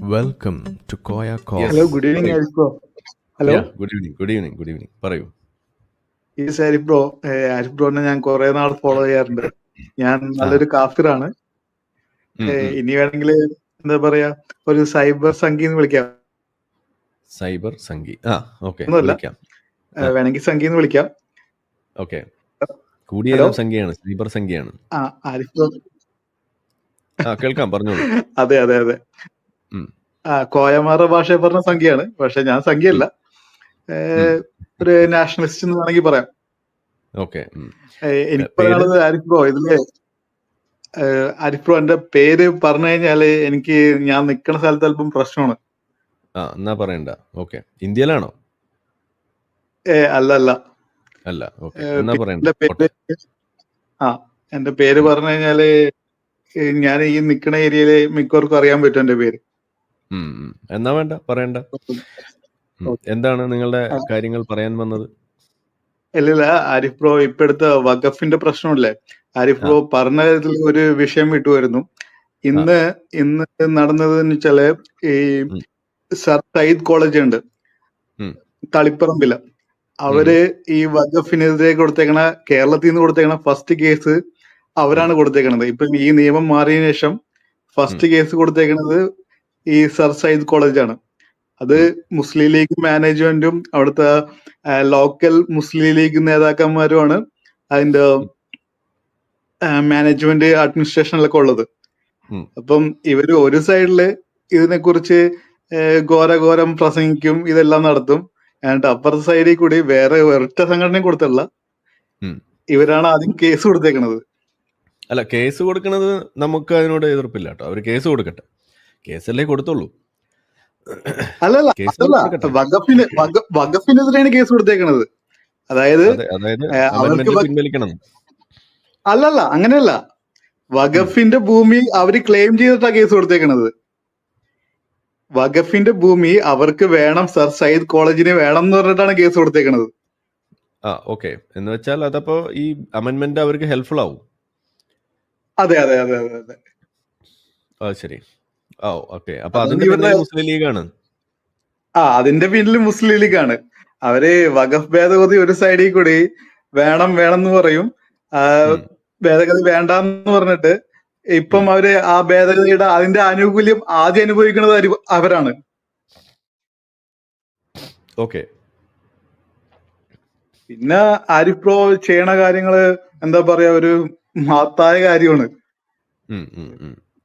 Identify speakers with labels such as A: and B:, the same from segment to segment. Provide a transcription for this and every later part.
A: To Koya Call.
B: Yes.
C: Hello good evening
B: പറയൂ.
C: Hello
B: good good evening, good evening, good evening. പറയൂ.
C: ഈ Arif bro Arif ബ്രോനെ ഞാൻ കുറെ നാൾ ഫോളോ ചെയ്യാറുണ്ട് ഞാൻ നല്ലൊരു കാഫിറാണ്. ഇനി വേണമെങ്കിൽ എന്താ പറയാ ഒരു സൈബർ സംഗി എന്ന് വിളിക്കാം
B: സൈബർ സംഗി. ആ, ഓക്കെ. വിളിക്കാം.
C: വേണമെങ്കിൽ സംഗി എന്ന് വിളിക്കാം
B: ഓക്കെ. കൂടിയ സംഖ്യയാണ്. സൈബർ സംഖ്യയാണ്.
C: ആ ആരിഫ് ബ്രോ
B: ആ, കേൾക്കാം പറഞ്ഞോളൂ.
C: അതെ അതെ അതെ. ആ കോയമാറ ഭാഷ പറഞ്ഞ സംഖ്യയാണ് പക്ഷെ ഞാൻ സംഖ്യയല്ല ഒരു നാഷണലിസ്റ്റ് എന്ന് വേണമെങ്കിൽ പറയാം
B: ഓക്കെ.
C: എനിക്ക്? പറയാനുള്ളത് അരിപ്രോ ഇതിൽ അരിപ്രോ എന്റെ പേര് പറഞ്ഞു കഴിഞ്ഞാൽ എനിക്ക് ഞാൻ നിൽക്കുന്ന സ്ഥലത്ത് അല്പം പ്രശ്നമാണ്
B: ആ, എന്നാ പറയണ്ട. ഓക്കെ. ഇന്ത്യയിലാണോ?
C: ഏ അല്ല അല്ല
B: അല്ല. എന്നാ പറയണ്ട.
C: ആ എന്റെ പേര് പറഞ്ഞു കഴിഞ്ഞാൽ ഞാൻ ഈ നിക്കണ ഏരിയയിൽ മിക്കവർക്കും അറിയാൻ പറ്റും എന്റെ പേര്.
B: എന്നാ വേണ്ട പറയണ്ട. എന്താണ് നിങ്ങളുടെ. കാര്യങ്ങൾ പറയാൻ വന്നത്?
C: അല്ലല്ല ആരിഫ് ബ്രോ ഇപ്പൊ എടുത്ത വഖഫിന്റെ പ്രശ്നമില്ലേ ആരിഫ് പ്രോ പറഞ്ഞതിൽ ഒരു വിഷയം വിട്ടുവരുന്നു. ഇന്ന് ഇന്ന് നടന്നത് വെച്ചാൽ ഈ. സർ സയ്യിദ് കോളേജ് ഉണ്ട് തളിപ്പറമ്പില. തളിപ്പറമ്പിൽ അവർ ഈ വഖഫിനെതിരെ കൊടുത്തേക്കണ കേരളത്തിൽ നിന്ന് കൊടുത്തേക്കണ ഫസ്റ്റ് കേസ് അവരാണ് കൊടുത്തേക്കണത്. ഇപ്പം ഈ നിയമം മാറിയതിനു ശേഷം ഫസ്റ്റ് കേസ് കൊടുത്തേക്കണത് ഈ സർ സയ്യിദ് കോളേജാണ് അത് മുസ്ലിം ലീഗ് മാനേജ്മെന്റും അവിടുത്തെ ലോക്കൽ മുസ്ലിം ലീഗ് നേതാക്കന്മാരുമാണ് അതിന്റെ മാനേജ്മെന്റ് അഡ്മിനിസ്ട്രേഷനിലൊക്കെ ഉള്ളത് അപ്പം ഇവർ ഒരു സൈഡിൽ ഇതിനെക്കുറിച്ച് കുറിച്ച് ഘോരഘോരം പ്രസംഗിക്കും ഇതെല്ലാം നടത്തും എന്നിട്ട് അപ്പുറത്തെ സൈഡിൽ കൂടി വേറെ ഒരൊറ്റ സംഘടനയും കൊടുത്തല്ല. ഇവരാണ് ആദ്യം കേസ് കൊടുത്തേക്കണത്
B: അല്ല കേസ് കൊടുക്കുന്നത് നമുക്ക് അതിനോട് എതിർപ്പില്ല കേട്ടോ. അവർ കേസ് കൊടുക്കട്ടെ. കേസല്ലേ കൊടുത്തുള്ളൂ.
C: അല്ലല്ല അതല്ല.
B: കൊടുക്കട്ടെ.
C: വഖഫിന് കേസ് കൊടുത്തേക്കണത്. അതായത് അവർക്ക്
B: പിൻവലിക്കണം.
C: അല്ലല്ല അങ്ങനെയല്ല. വകഫിന്റെ ഭൂമി അവർ ക്ലെയിം ചെയ്തിട്ടാ കേസ് കൊടുത്തേക്കണത്. വകഫിന്റെ ഭൂമി അവർക്ക് വേണം സർ സയ്യിദ് കോളേജിന് വേണം എന്ന് പറഞ്ഞിട്ടാണ് കേസ് കൊടുത്തേക്കണത്.
B: ആ ഓക്കെ എന്ന് വെച്ചാൽ അതപ്പോ ഈ അമെന്മെന്റ് അവർക്ക് ഹെൽപ്ഫുൾ ആവും.
C: അതെ അതെ അതെ അതെ അതെ.
B: ആ ശരി. ഓക്കെ. അപ്പൊ അതിന്റെ
C: ഇവരുടെ-
B: പിന്നിൽ മുസ്ലിം ലീഗാണ്?
C: ആ അതിന്റെ പിന്നിൽ മുസ്ലിം ലീഗാണ്. അവർ വഖഫ് ഭേദഗതി ഒരു സൈഡിൽ കൂടി വേണം വേണം എന്ന് പറയും. ഭേദഗതി
B: വേണ്ട
C: എന്ന് വേണ്ടാന്ന് പറഞ്ഞിട്ട് ഇപ്പം അവർ ആ ഭേദഗതിയുടെ അതിന്റെ ആനുകൂല്യം ആദ്യം അനുഭവിക്കുന്നത് അവരാണ്.
B: ഓക്കെ.
C: പിന്നെ ആരിഫ് പ്രോ ചെയ്യണ കാര്യങ്ങൾ എന്താ പറയാ ഒരു മഹത്തായ കാര്യമാണ്.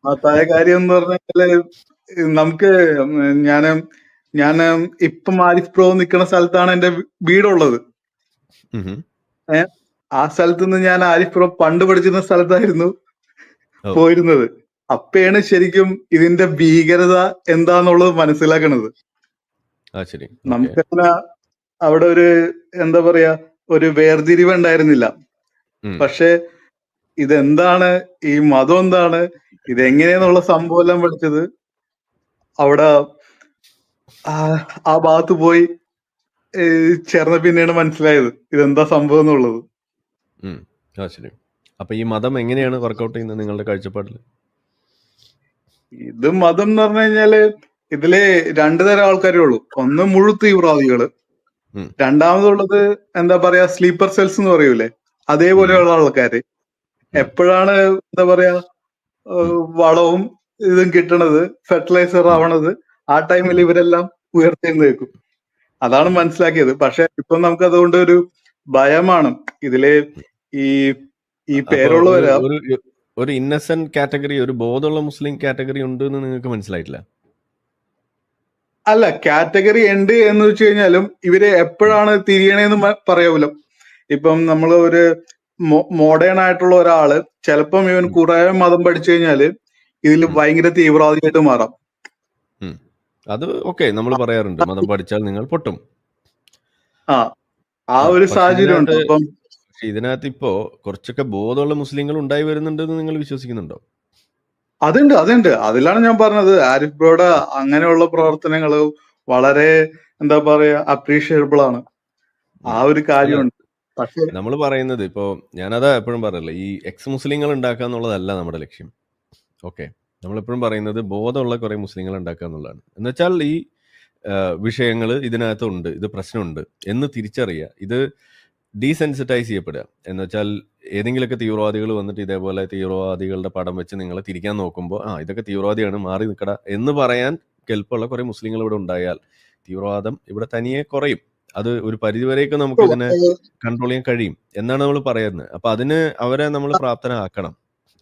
C: മഹത്തായ കാര്യം എന്ന് പറഞ്ഞാൽ നമുക്ക് ഞാൻ ഞാൻ ഇപ്പം ആരിഫ് പ്രോ നിൽക്കുന്ന സ്ഥലത്താണ് എന്റെ വീടുള്ളത്. ആ സ്ഥലത്ത് നിന്ന് ഞാൻ ആരിഫ് പ്രോ പണ്ട് പഠിച്ചിരുന്ന സ്ഥലത്തായിരുന്നു പോയിരുന്നത്. അപ്പയാണ് ശരിക്കും ഇതിന്റെ ഭീകരത എന്താന്നുള്ളത് മനസ്സിലാക്കണത്. നമുക്കങ്ങനെ അവിടെ ഒരു എന്താ പറയാ ഒരു വേർതിരിവ് ഉണ്ടായിരുന്നില്ല. പക്ഷെ ഇതെന്താണ്? ഈ മതം എന്താണ്? ഇതെങ്ങനെയെന്നുള്ള സംഭവം എല്ലാം പഠിച്ചത് അവിടെ ആ ഭാഗത്ത് പോയി ചേർന്ന പിന്നെയാണ് മനസ്സിലായത്. ഇതെന്താ സംഭവം എന്നുള്ളത്.
B: ആ ശരി. അപ്പൊ ഈ മതം എങ്ങനെയാണ് വർക്കൗട്ട് ചെയ്യുന്നത് നിങ്ങളുടെ കാഴ്ചപ്പാടിൽ
C: ഇത് മതം എന്ന് പറഞ്ഞു കഴിഞ്ഞാൽ ഇതിൽ രണ്ടു തരം ആൾക്കാരേ ഉള്ളൂ. ഒന്ന് മുഴു
B: തീവ്രവാദികൾ.
C: രണ്ടാമതുള്ളത് എന്താ പറയാ സ്ലീപ്പർ സെൽസ് എന്ന് പറയൂലേ? അതേപോലെയുള്ള ആൾക്കാര്. എപ്പോഴാണ് എന്താ പറയാ വളവും ഇതും കിട്ടണത് ഫെർട്ടിലൈസർ ആവണത് ആ ടൈമിൽ ഇവരെല്ലാം ഉയർത്തെഴുന്നേക്കും അതാണ് മനസ്സിലാക്കിയത്. പക്ഷെ ഇപ്പൊ നമുക്ക് അതുകൊണ്ട് ഒരു ഭയമാണ്. ഇതിലെ ഈ ഈ
B: പേരുള്ളവർ
C: പേരുള്ളവരാ
B: ഒരു- ഇന്നസെന്റ് കാറ്റഗറി ഒരു ബോധമുള്ള മുസ്ലിം കാറ്റഗറി ഉണ്ട് എന്ന് നിങ്ങൾക്ക് മനസ്സിലായിട്ടില്ല?
C: അല്ല കാറ്റഗറി ഉണ്ട് എന്ന് വെച്ച് കഴിഞ്ഞാലും ഇവർ എപ്പോഴാണ് തിരിയണേന്ന് പറയാവല്ലോ പറയാവൂല. ഇപ്പം നമ്മൾ ഒരു മോഡേൺ ആയിട്ടുള്ള ഒരാൾ ചിലപ്പം ഇവൻ കുറെ മതം പഠിച്ചു കഴിഞ്ഞാൽ ഇതിൽ ഭയങ്കര തീവ്രവാദിയായിട്ട് മാറാം.
B: അത് ഓക്കെ നമ്മൾ പറയാറുണ്ട്. മതം പഠിച്ചാൽ നിങ്ങൾ പൊട്ടും.
C: ആ ആ ഒരു സാഹചര്യം ഉണ്ട്.
B: ഇതിനകത്ത്
C: അപ്പം
B: പക്ഷെ ഇതിനകത്ത് ഇപ്പോ കുറച്ചൊക്കെ ബോധമുള്ള മുസ്ലിങ്ങൾ ഉണ്ടായി വരുന്നുണ്ടെന്ന് നിങ്ങൾ വിശ്വസിക്കുന്നുണ്ടോ?
C: അതുണ്ട് അതുണ്ട്. അതിലാണ് ഞാൻ പറഞ്ഞത്. ആരിഫ് ബ്രോയുടെ അങ്ങനെയുള്ള പ്രവർത്തനങ്ങൾ വളരെ എന്താ പറയാ അപ്രീഷിയബിൾ ആണ്. ആ ഒരു കാര്യമുണ്ട്.
B: നമ്മൾ പറയുന്നത് ഇപ്പോ ഞാനതാ എപ്പോഴും പറയല്ലേ ഈ എക്സ് മുസ്ലിങ്ങൾ ഉണ്ടാക്കുക എന്നുള്ളതല്ല നമ്മുടെ ലക്ഷ്യം. ഓക്കെ. നമ്മളെപ്പോഴും പറയുന്നത് ബോധമുള്ള കുറെ മുസ്ലിങ്ങൾ ഉണ്ടാക്കുക എന്നുള്ളതാണ്. എന്നുവെച്ചാൽ ഈ വിഷയങ്ങൾ ഇതിനകത്തുണ്ട് ഇത് പ്രശ്നമുണ്ട് എന്ന് തിരിച്ചറിയുക ഇത് ഡീസെൻസിറ്റൈസ് ചെയ്യപ്പെടുക. എന്ന് വെച്ചാൽ ഏതെങ്കിലുമൊക്കെ തീവ്രവാദികൾ വന്നിട്ട് ഇതേപോലെ തീവ്രവാദികളുടെ പടം വെച്ച് നിങ്ങളെ തിരിക്കാൻ നോക്കുമ്പോൾ ആ ഇതൊക്കെ തീവ്രവാദിയാണ് മാറി നിൽക്കട എന്ന് പറയാൻ കെൽപ്പുള്ള കുറേ മുസ്ലിങ്ങൾ ഇവിടെ ഉണ്ടായാൽ തീവ്രവാദം ഇവിടെ തനിയെ കുറയും. അത് ഒരു പരിധിവരെയൊക്കെ നമുക്ക് ഇതിനെ കൺട്രോൾ ചെയ്യാൻ കഴിയും എന്നാണ് നമ്മൾ പറയുന്നത്. അപ്പൊ അതിന് അവരെ നമ്മൾ പ്രാപ്തനാക്കണം.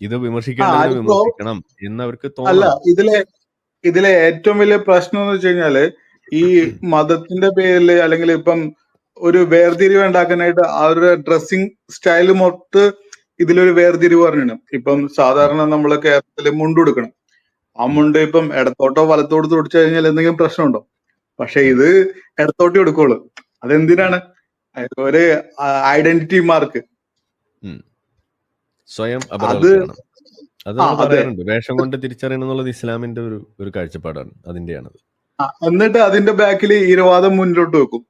B: ഇത്
C: വിമർശിക്കണം
B: വിമർശിക്കണം എന്ന് അവർക്ക്
C: അല്ല ഇതിലെ ഇതിലെ ഏറ്റവും വലിയ പ്രശ്നം എന്ന് വെച്ച് കഴിഞ്ഞാൽ ഈ മതത്തിന്റെ പേരിൽ അല്ലെങ്കിൽ ഇപ്പം ഒരു വേർതിരിവ് ഉണ്ടാക്കാനായിട്ട് അവരുടെ ഡ്രസ്സിങ് സ്റ്റൈൽ മൊത്ത് ഇതിലൊരു വേർതിരിവ് പറഞ്ഞിടും ഇപ്പം സാധാരണ നമ്മൾ കേരളത്തിൽ മുണ്ടുടുക്കണം ആ മുണ്ട് ഇപ്പം ഇടത്തോട്ടോ വലത്തോട്ടോ തുടിച്ചു കഴിഞ്ഞാൽ എന്തെങ്കിലും പ്രശ്നമുണ്ടോ? പക്ഷെ ഇത് ഇടത്തോട്ട് എടുക്കുള്ളൂ. അതെന്തിനാണ്? അത് ഒരു ഐഡന്റിറ്റി മാർക്ക്
B: സ്വയം അത് വേഷം കൊണ്ട് തിരിച്ചറിയണം എന്നുള്ളത് ഇസ്ലാമിന്റെ ഒരു ഒരു കാഴ്ചപ്പാടാണ്. അതിന്റെയാണത്.
C: ആ, എന്നിട്ട് അതിന്റെ ബാക്കിൽ ഈരവാദം മുന്നോട്ട് വെക്കും.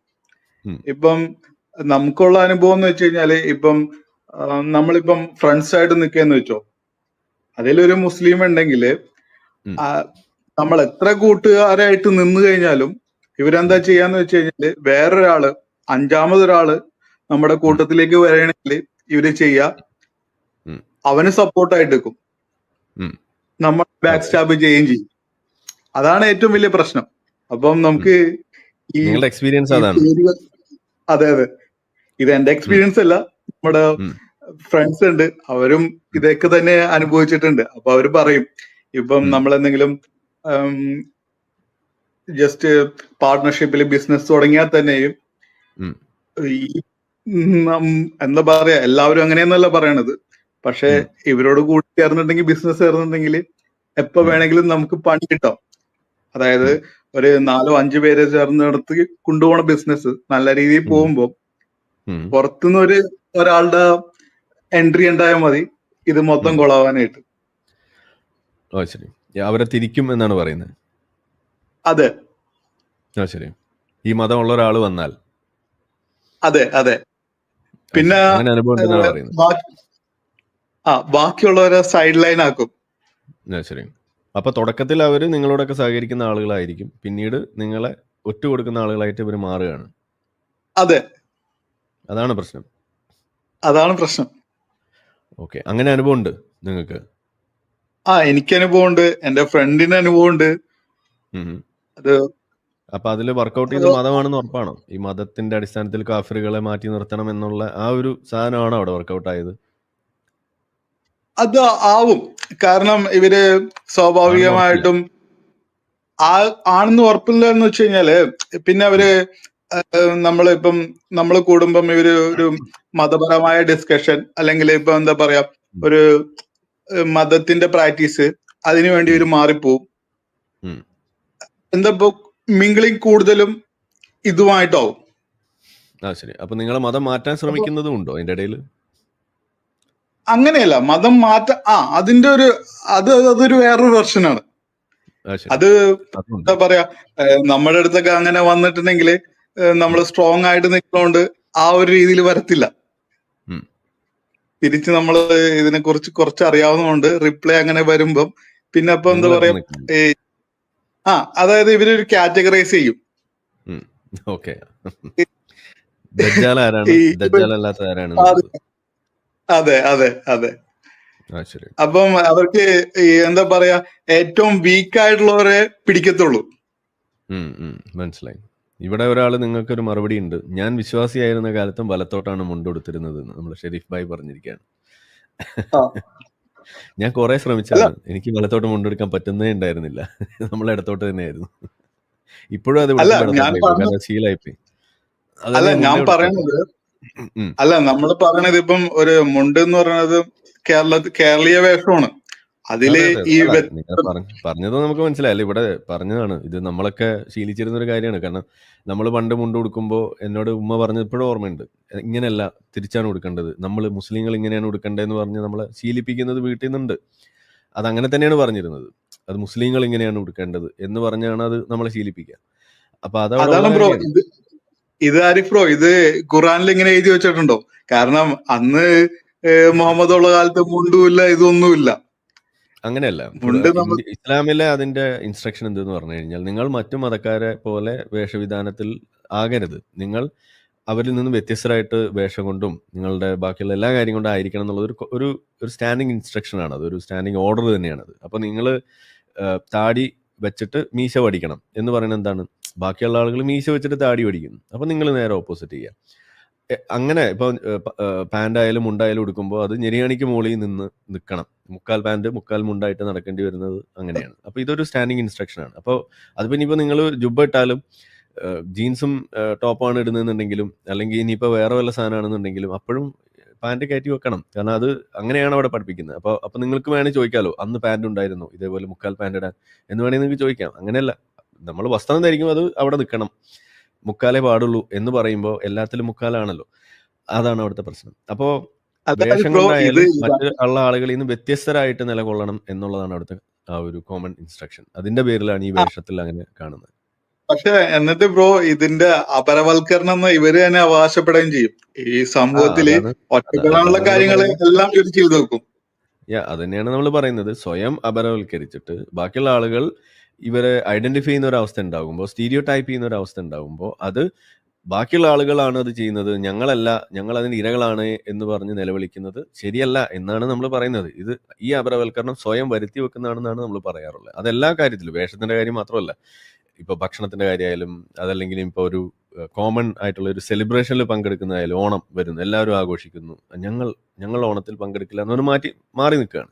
C: ഇപ്പം നമുക്കുള്ള അനുഭവം എന്ന് വെച്ച് കഴിഞ്ഞാൽ ഇപ്പം നമ്മളിപ്പം ഫ്രണ്ട്സ് ആയിട്ട് നിൽക്കുകയെന്ന് വെച്ചോ. അതിലൊരു മുസ്ലിം ഉണ്ടെങ്കിൽ നമ്മൾ എത്ര കൂട്ടുകാരായിട്ട് നിന്നു കഴിഞ്ഞാലും ഇവരെന്താ ചെയ്യാന്ന് വെച്ച് കഴിഞ്ഞാൽ വേറൊരാൾ അഞ്ചാമതൊരാൾ നമ്മുടെ കൂട്ടത്തിലേക്ക് വരണമെങ്കിൽ ഇവർ ചെയ്യ. അവന് സപ്പോർട്ടായിട്ട് നിൽക്കും നമ്മൾ ബാക്ക് സ്റ്റാബ് ചെയ്യുകയും ചെയ്യും. അതാണ് ഏറ്റവും വലിയ പ്രശ്നം. അപ്പം നമുക്ക് ഈ
B: എക്സ്പീരിയൻസ് അതാണ്.
C: അതെ അതെ. ഇത് എന്റെ എക്സ്പീരിയൻസ് അല്ല. നമ്മുടെ ഫ്രണ്ട്സ് ഉണ്ട്. അവരും ഇതൊക്കെ തന്നെ അനുഭവിച്ചിട്ടുണ്ട്. അപ്പൊ അവർ പറയും ഇപ്പം. നമ്മൾ എന്തെങ്കിലും ജസ്റ്റ് പാർട്ട്ണർഷിപ്പിൽ ബിസിനസ് തുടങ്ങിയാൽ തന്നെയും. ഈ എന്താ പറയാ എല്ലാവരും അങ്ങനെയെന്നല്ല പറയണത്. പക്ഷെ ഇവരോട് കൂടി ചേർന്നിട്ടുണ്ടെങ്കിൽ ബിസിനസ് ചേർന്നിട്ടുണ്ടെങ്കിൽ എപ്പോ. വേണമെങ്കിലും നമുക്ക് പണി കിട്ടാം. അതായത് ഒരു നാലോ അഞ്ചു പേരെ ചേർന്ന് നടത്തി കൊണ്ടുപോണ ബിസിനസ് നല്ല രീതിയിൽ
B: പോകുമ്പോ
C: പോകുമ്പോൾ പുറത്തുനിന്ന് ഒരു ഒരാളുടെ എൻട്രി ഉണ്ടായാൽ മതി. ഇത് മൊത്തം. കൊളാവാനായിട്ട്.
B: ഓ ശരി. അവരെ തിരിക്കും എന്നാണ് പറയുന്നത്.
C: അതെ.
B: ശരി. ഈ മതമുള്ള ഒരാൾ വന്നാൽ.
C: അതെ അതെ. പിന്നെ
B: അനുഭവം
C: ആ ബാക്കിയുള്ളവരെ സൈഡ് ലൈൻ ആക്കും.
B: ശരി. അപ്പൊ തുടക്കത്തിൽ അവർ നിങ്ങളോടൊക്കെ സഹകരിക്കുന്ന ആളുകളായിരിക്കും. പിന്നീട് നിങ്ങളെ ഒറ്റ കൊടുക്കുന്ന ആളുകളായിട്ട് ഇവർ മാറുകയാണ്.
C: അതെ.
B: അതാണ് പ്രശ്നം.
C: അതാണ് പ്രശ്നം.
B: ഓക്കെ. അങ്ങനെ അനുഭവം ഉണ്ട് നിങ്ങൾക്ക്?
C: ആ എനിക്ക് അനുഭവം ഉണ്ട്. എന്റെ ഫ്രണ്ടിന് അനുഭവമുണ്ട് അത്
B: അപ്പൊ അതിൽ വർക്ക്ഔട്ട് ചെയ്ത മതമാണെന്ന് ഉറപ്പാണോ? ഈ മതത്തിന്റെ അടിസ്ഥാനത്തിൽ കാഫിറുകളെ മാറ്റി നിർത്തണം എന്നുള്ള ആ ഒരു സാധനമാണോ അവിടെ വർക്ക്ഔട്ട് ആയത്?
C: അത് ആവും. കാരണം ഇവർ സ്വാഭാവികമായിട്ടും ആ ആണെന്ന് ഉറപ്പില്ല എന്ന് വെച്ച് കഴിഞ്ഞാൽ പിന്നെ അവർ നമ്മളിപ്പം നമ്മൾ കൂടുമ്പം ഇവർ ഒരു മതപരമായ ഡിസ്കഷൻ അല്ലെങ്കിൽ ഇപ്പൊ എന്താ പറയാ ഒരു മതത്തിന്റെ പ്രാക്ടീസ് അതിനു വേണ്ടി ഇവർ മാറിപ്പോവും. എന്താ ഇപ്പൊ മിംഗ്ലിംഗ് കൂടുതലും ഇതുമായിട്ടാവും.
B: ആ ശരി. അപ്പൊ നിങ്ങൾ മതം മാറ്റാൻ ശ്രമിക്കുന്നതും ഉണ്ടോ അതിന്റെ ഇടയിൽ
C: അങ്ങനെയല്ല മതം മാറ്റ ആ അതിന്റെ ഒരു അത് അതൊരു വേറൊരു വെർഷനാണ്. അത് എന്താ പറയാ നമ്മുടെ അടുത്തൊക്കെ അങ്ങനെ വന്നിട്ടുണ്ടെങ്കിൽ നമ്മൾ സ്ട്രോങ് ആയിട്ട് നിൽക്കുന്നോണ്ട് ആ ഒരു രീതിയിൽ വരത്തില്ല. തിരിച്ച് നമ്മൾ ഇതിനെ കുറിച്ച് കുറച്ച് അറിയാവുന്നതുകൊണ്ട് റിപ്ലൈ അങ്ങനെ വരുമ്പം പിന്നെ അപ്പൊ എന്താ പറയാ ആ അതായത് ഇവരൊരു കാറ്റഗറൈസ് ചെയ്യും.
B: ഓക്കെ
C: അതെ അതെ അതെ. അപ്പം അവർക്ക് എന്താ പറയാ ഏറ്റവും വീക്ക് ആയിട്ടുള്ളവരെ പിടിക്കത്തുള്ളൂ.
B: മനസ്സിലായി. ഇവിടെ ഒരാൾ നിങ്ങൾക്ക് ഒരു മറുപടി ഉണ്ട്. ഞാൻ വിശ്വാസിയായിരുന്ന കാലത്തും വലത്തോട്ടാണ് മുണ്ടുകൊടുത്തിരുന്നത് നമ്മൾ ഷെരീഫ് ഭായ് പറഞ്ഞിരിക്കുകയാണ്. ഞാൻ കുറെ ശ്രമിച്ചതാണ്. എനിക്ക് വലത്തോട്ട് മുണ്ടെടുക്കാൻ പറ്റുന്നേ ഉണ്ടായിരുന്നില്ല. നമ്മൾ ഇടത്തോട്ട് തന്നെയായിരുന്നു. ഇപ്പോഴും അത് ശീലായിപ്പോയി.
C: അല്ല ഞാൻ
B: പറയുന്നത്
C: പറയണത് അല്ല നമ്മൾ പറയണത് ഇപ്പം ഒരു മുണ്ട് എന്ന് പറയുന്നത് കേരള കേരളീയ വേഷമാണ്. അതിൽ
B: അതെ, അതെ.
C: ഈ
B: പറഞ്ഞത് നമുക്ക് മനസ്സിലായല്ലേ? ഇവിടെ പറഞ്ഞതാണ്. ഇത് നമ്മളൊക്കെ ശീലിച്ചിരുന്ന ഒരു കാര്യമാണ്. കാരണം നമ്മൾ പണ്ട് മുണ്ട് കൊടുക്കുമ്പോൾ എന്നോട് ഉമ്മ പറഞ്ഞത് ഇപ്പോഴും ഓർമ്മയുണ്ട്. ഇങ്ങനെയല്ല തിരിച്ചാണ് കൊടുക്കേണ്ടത് നമ്മൾ മുസ്ലിങ്ങൾ ഇങ്ങനെയാണ് കൊടുക്കേണ്ടതെന്ന് പറഞ്ഞ് നമ്മളെ ശീലിപ്പിക്കുന്നത് വീട്ടിൽ നിന്നുണ്ട്. അത് അങ്ങനെ തന്നെയാണ് പറഞ്ഞിരുന്നത്. അത് മുസ്ലിങ്ങൾ ഇങ്ങനെയാണ് കൊടുക്കേണ്ടത് എന്ന് പറഞ്ഞാണ് അത് നമ്മളെ ശീലിപ്പിക്കുക. അപ്പൊ
C: അതാണ് ഇത് ആരിഫ് ബ്രോ ഇത് ഖുറാനിൽ ഇങ്ങനെ എഴുതി വെച്ചിട്ടുണ്ടോ? കാരണം അന്ന് മുഹമ്മദ് ഉള്ള കാലത്ത് മുണ്ടുമില്ല ഇതൊന്നുമില്ല.
B: അങ്ങനെയല്ല. ഇസ്ലാമിലെ അതിന്റെ ഇൻസ്ട്രക്ഷൻ എന്തെന്ന് പറഞ്ഞു കഴിഞ്ഞാൽ നിങ്ങൾ മറ്റു മതക്കാരെ പോലെ വേഷവിധാനത്തിൽ ആകരുത്. നിങ്ങൾ അവരിൽ നിന്ന് വ്യത്യസ്തരായിട്ട് വേഷം കൊണ്ടും നിങ്ങളുടെ ബാക്കിയുള്ള എല്ലാ കാര്യം കൊണ്ടും ആയിരിക്കണം എന്നുള്ളത് ഒരു ഒരു സ്റ്റാൻഡിങ് ഇൻസ്ട്രക്ഷൻ ആണ് അത്. ഒരു സ്റ്റാൻഡിങ് ഓർഡർ തന്നെയാണ് അത് അപ്പൊ നിങ്ങൾ താടി വെച്ചിട്ട് മീശ പഠിക്കണം എന്ന് പറയുന്നത് എന്താണ്? ബാക്കിയുള്ള ആളുകൾ മീശ വെച്ചിട്ട് താടി പഠിക്കുന്നു അപ്പൊ നിങ്ങൾ നേരെ ഓപ്പോസിറ്റ് ചെയ്യുക അങ്ങനെ ഇപ്പൊ പാന്റ് ആയാലും മുണ്ടായാലും എടുക്കുമ്പോൾ അത് ഞെരിയാണിക്ക് മുകളിൽ നിന്ന് നിൽക്കണം മുക്കാൽ പാന്റ് മുക്കാൽ മുണ്ടായിട്ട് നടക്കേണ്ടി വരുന്നത് അങ്ങനെയാണ്. അപ്പൊ ഇതൊരു സ്റ്റാൻഡിങ് ഇൻസ്ട്രക്ഷൻ ആണ്. അപ്പോൾ പിന്നെ ഇപ്പൊ നിങ്ങൾ ജുബ ഇട്ടാലും ജീൻസും ടോപ്പാണ് ഇടുന്നതെന്നുണ്ടെങ്കിലും അല്ലെങ്കിൽ ഇനിയിപ്പോ വേറെ വല്ല സാധനമാണെന്നുണ്ടെങ്കിലും അപ്പോഴും പാന്റ് കയറ്റി വെക്കണം. കാരണം അത് അങ്ങനെയാണ് അവിടെ പഠിപ്പിക്കുന്നത്. അപ്പോൾ അപ്പൊ നിങ്ങൾക്ക് വേണമെങ്കിൽ ചോദിക്കാമല്ലോ അന്ന് പാന്റ് ഉണ്ടായിരുന്നു ഇതേപോലെ മുക്കാൽ പാന്റ് ഇടാൻ എന്ന് വേണമെങ്കിൽ നിങ്ങൾക്ക് ചോദിക്കാം. അങ്ങനെയല്ല. നമ്മൾ വസ്ത്രം ധരിക്കുമ്പോൾ അത് അവിടെ നിൽക്കണം. മുക്കാലേ പാടുള്ളൂ എന്ന് പറയുമ്പോൾ എല്ലാത്തിലും മുക്കാലാണല്ലോ. അതാണ് അവിടുത്തെ പ്രശ്നം. അപ്പോൾ വേഷം കൊണ്ടായാലും ആളുകളിൽ നിന്ന് വ്യത്യസ്തരായിട്ട് നിലകൊള്ളണം എന്നുള്ളതാണ് അവിടുത്തെ ആ ഒരു കോമൺ ഇൻസ്ട്രക്ഷൻ അതിന്റെ പേരിലാണ് ഈ വേഷത്തിൽ അങ്ങനെ കാണുന്നത്.
C: പക്ഷെ എന്നിട്ട് ബ്രോ ഇതിന്റെ അപരവൽക്കരണം എന്ന് ഇവർ തന്നെ അവകാശപ്പെടുകയും ചെയ്യും. ഈ
B: സംഭവത്തിൽ
C: ഒറ്റപ്പെടാനുള്ള കാര്യങ്ങൾ
B: കാര്യങ്ങൾ
C: എല്ലാം ഇവർ ചെയ്തു നോക്കും
B: യാ തന്നെയാണ് നമ്മൾ പറയുന്നത്. സ്വയം അപരവൽക്കരിച്ചിട്ട് ബാക്കിയുള്ള ആളുകൾ ഇവരെ ഐഡന്റിഫൈ ചെയ്യുന്ന ഒരു അവസ്ഥ ഉണ്ടാകുമ്പോൾ സ്റ്റീരിയോ ടൈപ്പ് ചെയ്യുന്ന ഒരു അവസ്ഥ ഉണ്ടാകുമ്പോൾ അത് ബാക്കിയുള്ള ആളുകളാണ് അത് ചെയ്യുന്നത്. ഞങ്ങളല്ല ഞങ്ങൾ അതിന് ഇരകളാണ് എന്ന് പറഞ്ഞ് നിലവിളിക്കുന്നത് ശരിയല്ല എന്നാണ് നമ്മൾ പറയുന്നത്. ഇത് ഈ അപരവൽക്കരണം സ്വയം വരുത്തി വെക്കുന്നതാണെന്നാണ് നമ്മൾ പറയാറുള്ളത്. അതെല്ലാ കാര്യത്തിലും വേഷത്തിന്റെ കാര്യം മാത്രമല്ല. ഇപ്പൊ ഭക്ഷണത്തിന്റെ കാര്യമായാലും അതല്ലെങ്കിൽ ഇപ്പൊ ഒരു കോമൺ ആയിട്ടുള്ള ഒരു സെലിബ്രേഷനിൽ പങ്കെടുക്കുന്നതായാലും ഓണം വരുന്നു എല്ലാവരും ആഘോഷിക്കുന്നു. ഞങ്ങൾ ഞങ്ങൾ ഓണത്തിൽ പങ്കെടുക്കില്ല എന്നൊരു മാറ്റി മാറി നിൽക്കുകയാണ്.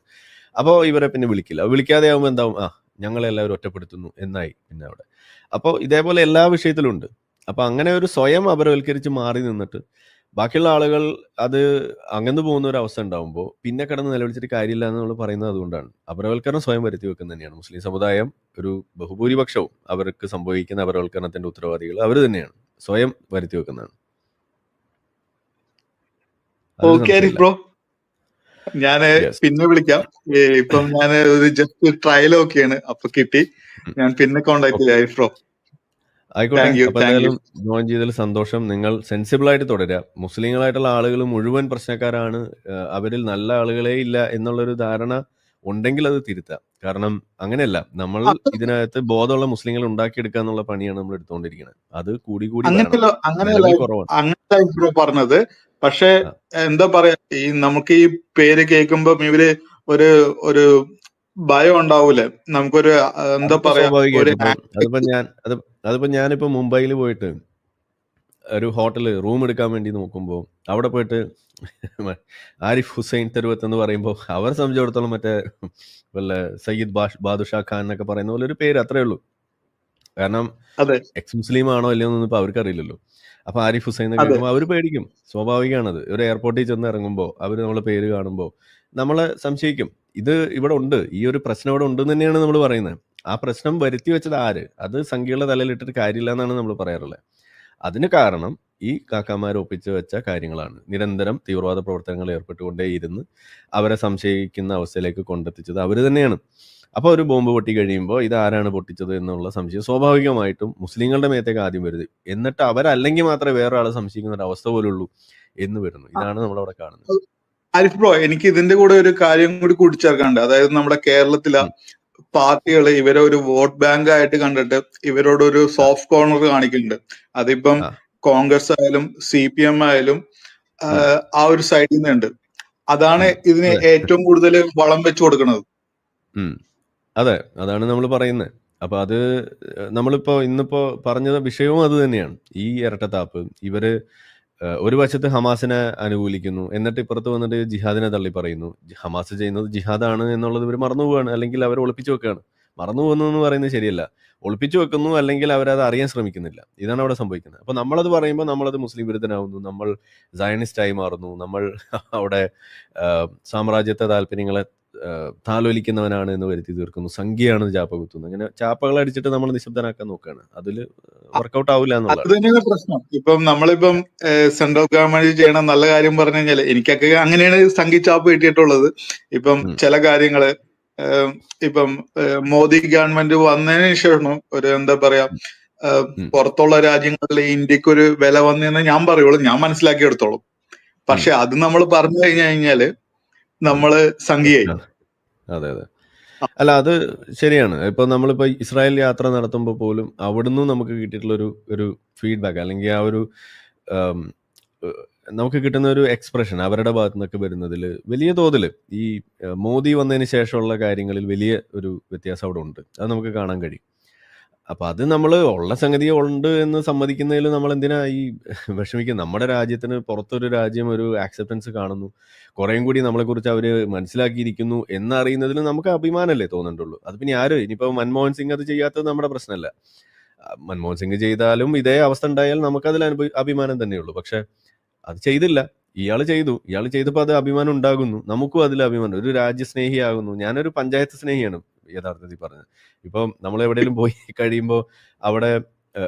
B: അപ്പോൾ ഇവരെ പിന്നെ വിളിക്കില്ല. വിളിക്കാതെ ആകുമ്പോൾ എന്താവും? ആ ഞങ്ങളെല്ലാവരും ഒറ്റപ്പെടുത്തുന്നു എന്നായി പിന്നെ അവിടെ. അപ്പോൾ ഇതേപോലെ എല്ലാ വിഷയത്തിലും ഉണ്ട്. അപ്പൊ അങ്ങനെ ഒരു സ്വയം അപരവൽക്കരിച്ച് മാറി നിന്നിട്ട് ബാക്കിയുള്ള ആളുകൾ അത് അങ്ങനെ പോകുന്ന ഒരു അവസ്ഥ ഉണ്ടാകുമ്പോൾ പിന്നെ കിടന്ന് നിലവിളിച്ചിട്ട് കാര്യമില്ല എന്ന് നമ്മൾ പറയുന്നത് അതുകൊണ്ടാണ്. അപരവൽക്കരണം സ്വയം വരുത്തി വെക്കുന്നത് തന്നെയാണ്. മുസ്ലിം സമുദായം ഒരു ബഹുഭൂരിപക്ഷവും അവർക്ക് സംഭവിക്കുന്ന അപരവൽക്കരണത്തിന്റെ ഉത്തരവാദികൾ അവർ തന്നെയാണ്. സ്വയം വരുത്തി വെക്കുന്നതാണ്.
C: ബ്രോ
B: ഞാൻ
C: പിന്നെ വിളിക്കാം. ഇപ്പം ഞാൻ ഒരു ജസ്റ്റ് ട്രയൽ ഒക്കെയാണ് അപ്പൊ കിട്ടി. ഞാൻ പിന്നെ കോണ്ടാക്ട് ചെയ്യാം ബ്രോ
B: ആയിക്കോട്ടെ. ജോയിൻ ചെയ്തതിൽ സന്തോഷം. നിങ്ങൾ സെൻസിബിൾ ആയിട്ട് തുടരുക. മുസ്ലിങ്ങളായിട്ടുള്ള ആളുകൾ മുഴുവൻ പ്രശ്നക്കാരാണ്. അവരിൽ നല്ല ആളുകളെ ഇല്ല എന്നുള്ളൊരു ധാരണ ഉണ്ടെങ്കിൽ അത് തിരുത്താം കാരണം അങ്ങനെയല്ല. നമ്മൾ ഇതിനകത്ത് ബോധമുള്ള മുസ്ലിങ്ങൾ ഉണ്ടാക്കിയെടുക്കുക എന്നുള്ള പണിയാണ് നമ്മൾ എടുത്തുകൊണ്ടിരിക്കുന്നത്. അത് കൂടി കൂടി
C: അങ്ങനെയല്ല പറഞ്ഞത്. പക്ഷെ എന്താ പറയാ ഈ നമുക്ക് ഈ പേര് കേൾക്കുമ്പം ഇവർ ഒരു ഒരു ഭയം ഉണ്ടാവൂലേ? നമുക്കൊരു എന്താ
B: അതിപ്പോ
C: പറയാ ഒരു
B: അതിപ്പോ ഞാൻ അത് അതിപ്പോ ഞാനിപ്പോൾ മുംബൈയിൽ പോയിട്ട് ഒരു ഹോട്ടൽ റൂം എടുക്കാൻ വേണ്ടി നോക്കുമ്പോൾ അവിടെ പോയിട്ട് ആരിഫ് ഹുസൈൻ തെരുവത്ത് എന്ന് പറയുമ്പോൾ അവരെ സംബന്ധിച്ചിടത്തോളം മറ്റേ വല്ല സയ്യിദ് ബാഷ് ബാദുഷാ ഖാൻ എന്നൊക്കെ പറയുന്ന പോലെ ഒരു പേര് അത്രേ ഉള്ളൂ. കാരണം
C: അതെ.
B: എക്സ് മുസ്ലിം ആണോ അല്ലയോ എന്നൊന്നും ഇപ്പൊ അവർക്കറിയില്ലല്ലോ. അപ്പൊ ആരിഫ് ഹുസൈൻ എന്ന് കേൾക്കുമ്പോൾ അവർ പേടിക്കും. സ്വാഭാവികമാണത്. ഒരു എയർപോർട്ടിൽ ചെന്ന് ഇറങ്ങുമ്പോൾ അവർ നമ്മളെ പേര് കാണുമ്പോൾ നമ്മളെ സംശയിക്കും. ഇത് ഇവിടെ ഉണ്ട്. ഈ ഒരു പ്രശ്നം ഇവിടെ ഉണ്ടെന്ന് തന്നെയാണ് നമ്മൾ പറയുന്നത്. ആ പ്രശ്നം വരുത്തി വെച്ചത് ആര്? അത് സംഖ്യകളുടെ തലയിലിട്ടിട്ട് കാര്യമില്ല എന്നാണ് നമ്മൾ പറയാറുള്ളത് അതിന് കാരണം ഈ കാക്കാമാർ ഒപ്പിച്ച് വെച്ച കാര്യങ്ങളാണ്. നിരന്തരം തീവ്രവാദ പ്രവർത്തനങ്ങളിൽ ഏർപ്പെട്ടുകൊണ്ടേയിരുന്ന് അവരെ സംശയിക്കുന്ന അവസ്ഥയിലേക്ക് കൊണ്ടെത്തിച്ചത് അവർ തന്നെയാണ്. അപ്പോൾ ഒരു ബോംബ് പൊട്ടി കഴിയുമ്പോൾ ഇത് ആരാണ് പൊട്ടിച്ചത് എന്നുള്ള സംശയം സ്വാഭാവികമായിട്ടും മുസ്ലിങ്ങളുടെ മേത്തേക്ക് ആദ്യം വരുത്. എന്നിട്ട് അവരല്ലെങ്കിൽ മാത്രമേ വേറെ ആളെ സംശയിക്കുന്ന ഒരു അവസ്ഥ പോലുള്ളൂ എന്ന് വരുന്നു. ഇതാണ് നമ്മൾ അവിടെ കാണുന്നത്.
C: ആരിഫ് ബ്രോ എനിക്ക് ഇതിന്റെ കൂടെ ഒരു കാര്യം കൂടി കൂട്ടിച്ചേർക്കാണ്ട് അതായത് നമ്മുടെ കേരളത്തിലെ. പാർട്ടികൾ ഇവരെ ഒരു വോട്ട് ബാങ്ക് ആയിട്ട് കണ്ടിട്ട് ഇവരോട് ഒരു സോഫ്റ്റ് കോർണർ കാണിക്കുന്നുണ്ട്. അതിപ്പം കോൺഗ്രസ് ആയാലും സി പി എം ആയാലും ആ, ഒരു സൈഡിൽ നിന്നുണ്ട്. അതാണ്. ഇതിന് ഏറ്റവും കൂടുതൽ വളം വെച്ചു കൊടുക്കുന്നത്.
B: അതെ അതാണ് നമ്മൾ പറയുന്നത് അപ്പൊ അത് നമ്മളിപ്പോ ഇന്നിപ്പോ പറഞ്ഞ വിഷയവും അത് തന്നെയാണ്. ഈ ഇരട്ടത്താപ്പ് ഇവർ ഒരു വശത്ത് ഹമാസിനെ അനുകൂലിക്കുന്നു എന്നിട്ട് ഇപ്പുറത്ത് വന്നിട്ട് ജിഹാദിനെ തള്ളി പറയുന്നു. ഹമാസ് ചെയ്യുന്നത് ജിഹാദാണ് എന്നുള്ളത് ഇവർ മറന്നു പോവാണ് അല്ലെങ്കിൽ അവർ ഒളിപ്പിച്ചു വെക്കുകയാണ് മറന്നു പോകുന്നു എന്ന് പറയുന്നത് ശരിയല്ല. ഒളിപ്പിച്ചു വെക്കുന്നു അല്ലെങ്കിൽ അവരത് അറിയാൻ ശ്രമിക്കുന്നില്ല. ഇതാണ് അവിടെ സംഭവിക്കുന്നത്. അപ്പൊ നമ്മളത് പറയുമ്പോൾ നമ്മളത് മുസ്ലിം വിരുദ്ധനാവുന്നു. നമ്മൾ സയനിസ്റ്റായി മാറുന്നു. നമ്മൾ അവിടെ സാമ്രാജ്യത്തെ താല്പര്യങ്ങളെ താലോലിക്കുന്നവനാണ് എന്ന് വരുത്തി തീർക്കുന്നു. സംഖ്യയാണ് ചാപ്പ കുത്തുന്നത്. അങ്ങനെ ചാപ്പകൾ അടിച്ചിട്ട് നമ്മൾ നിശബ്ദനാക്കാൻ നോക്കുകയാണ് അതിൽ വർക്കൗട്ട് ആവില്ല
C: പ്രശ്നം. ഇപ്പം നമ്മളിപ്പം സെൻട്രൽ ഗവൺമെന്റ് ചെയ്യണം നല്ല കാര്യം പറഞ്ഞു കഴിഞ്ഞാൽ എനിക്കൊക്കെ അങ്ങനെയാണ് സംഘി ചാപ്പ് കിട്ടിയിട്ടുള്ളത്. ഇപ്പം ചില കാര്യങ്ങൾ ഇപ്പം മോദി ഗവൺമെന്റ് വന്നതിന് ശേഷം ഒരു എന്താ പറയാ പുറത്തുള്ള രാജ്യങ്ങളിൽ ഇന്ത്യയ്ക്ക് ഒരു വില വന്നെന്ന് ഞാൻ പറയുള്ളൂ. ഞാൻ മനസ്സിലാക്കിയെടുത്തോളും. പക്ഷെ അത് നമ്മൾ പറഞ്ഞു കഴിഞ്ഞു കഴിഞ്ഞാൽ നമ്മൾ സംഖ്യയായി.
B: അതെ അതെ അല്ല അത് ശരിയാണ്. ഇപ്പൊ നമ്മളിപ്പോ ഇസ്രായേൽ യാത്ര നടത്തുമ്പോൾ പോലും അവിടുന്ന് നമുക്ക് കിട്ടിയിട്ടുള്ള ഒരു ഒരു ഫീഡ്ബാക്ക് അല്ലെങ്കിൽ ആ ഒരു നമുക്ക് കിട്ടുന്ന ഒരു എക്സ്പ്രഷൻ അവരുടെ ഭാഗത്തു നിന്നൊക്കെ വരുന്നതിൽ വലിയ തോതിൽ ഈ മോദി വന്നതിന് ശേഷമുള്ള കാര്യങ്ങളിൽ വലിയ ഒരു വ്യത്യാസം അവിടെ ഉണ്ട്. അത് നമുക്ക് കാണാൻ കഴിയും. അപ്പൊ അത് നമ്മൾ ഉള്ള സംഗതി ഉണ്ട് എന്ന് സമ്മതിക്കുന്നതിൽ നമ്മൾ എന്തിനാ ഈ വിഷമിക്കും. നമ്മുടെ രാജ്യത്തിന് പുറത്തൊരു രാജ്യം ഒരു ആക്സെപ്റ്റൻസ് കാണുന്നു. കുറേയും കൂടി നമ്മളെ കുറിച്ച് അവർ മനസ്സിലാക്കിയിരിക്കുന്നു എന്നറിയുന്നതിൽ നമുക്ക് അഭിമാനമല്ലേ തോന്നണ്ടുള്ളൂ. അത് പിന്നെ ആര്? ഇനിയിപ്പോൾ മൻമോഹൻ സിംഗ് അത് ചെയ്യാത്തത് നമ്മുടെ പ്രശ്നമല്ല. മൻമോഹൻ സിംഗ് ചെയ്താലും ഇതേ അവസ്ഥ ഉണ്ടായാൽ നമുക്കതിൽ അനുഭവ അഭിമാനം തന്നെയുള്ളൂ. പക്ഷെ അത് ചെയ്തില്ല. ഇയാൾ ചെയ്തു. ഇയാൾ ചെയ്തപ്പോൾ അത് അഭിമാനം ഉണ്ടാകുന്നു. നമുക്കും അതിൽ അഭിമാനം. ഒരു രാജ്യസ്നേഹിയാകുന്നു. ഞാനൊരു പഞ്ചായത്ത് സ്നേഹിയാണ്. യഥാർത്ഥത്തിൽ പറഞ്ഞത്. ഇപ്പം നമ്മൾ എവിടെയെങ്കിലും പോയി കഴിയുമ്പോൾ അവിടെ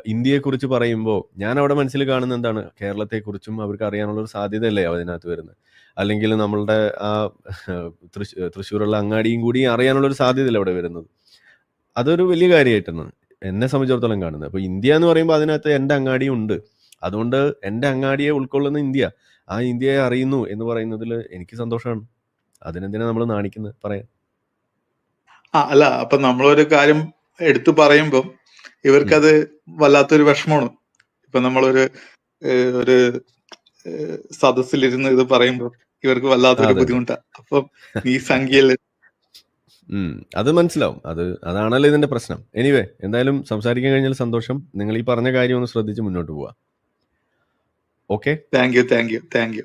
B: ഇന്ത്യയെക്കുറിച്ച് പറയുമ്പോൾ ഞാൻ അവിടെ മനസ്സിൽ കാണുന്ന എന്താണ്? കേരളത്തെക്കുറിച്ചും അവർക്ക് അറിയാനുള്ള ഒരു സാധ്യതയല്ലേ അതിനകത്ത് വരുന്നത്. അല്ലെങ്കിൽ നമ്മളുടെ ആ തൃശ്ശൂരുള്ള അങ്ങാടിയും കൂടി അറിയാനുള്ള ഒരു സാധ്യതയല്ലേ അവിടെ വരുന്നത്. അതൊരു വലിയ കാര്യമായിട്ടാണ് എന്നെ സംബന്ധിച്ചിടത്തോളം കാണുന്നത്. അപ്പോൾ ഇന്ത്യ എന്ന് പറയുമ്പോൾ അതിനകത്ത് എന്റെ അങ്ങാടിയും ഉണ്ട്. അതുകൊണ്ട് എന്റെ അങ്ങാടിയെ ഉൾക്കൊള്ളുന്ന ഇന്ത്യ. ആ ഇന്ത്യയെ അറിയുന്നു എന്ന് പറയുന്നതിൽ എനിക്ക് സന്തോഷമാണ്. അതിനെന്തിനാണ് നമ്മൾ നാണിക്കുന്നത്? പറയാം.
C: ആ അല്ല അപ്പൊ നമ്മളൊരു കാര്യം എടുത്തു പറയുമ്പം ഇവർക്കത് വല്ലാത്തൊരു വിഷമമാണ്. ഇപ്പൊ നമ്മളൊരു ഒരു സദസ്സിലിരുന്ന് ഇത് പറയുമ്പോൾ ഇവർക്ക് വല്ലാത്തൊരു. ബുദ്ധിമുട്ടാണ് അപ്പം ഈ
B: സംഖ്യയിൽ. അത് മനസ്സിലാവും. അത് അതാണല്ലോ ഇതിന്റെ പ്രശ്നം. എനിവേ എന്തായാലും സംസാരിക്കാൻ കഴിഞ്ഞാൽ സന്തോഷം. നിങ്ങൾ ഈ പറഞ്ഞ കാര്യം ഒന്ന് ശ്രദ്ധിച്ച് മുന്നോട്ട് പോവാ. Okay
C: thank you thank you thank you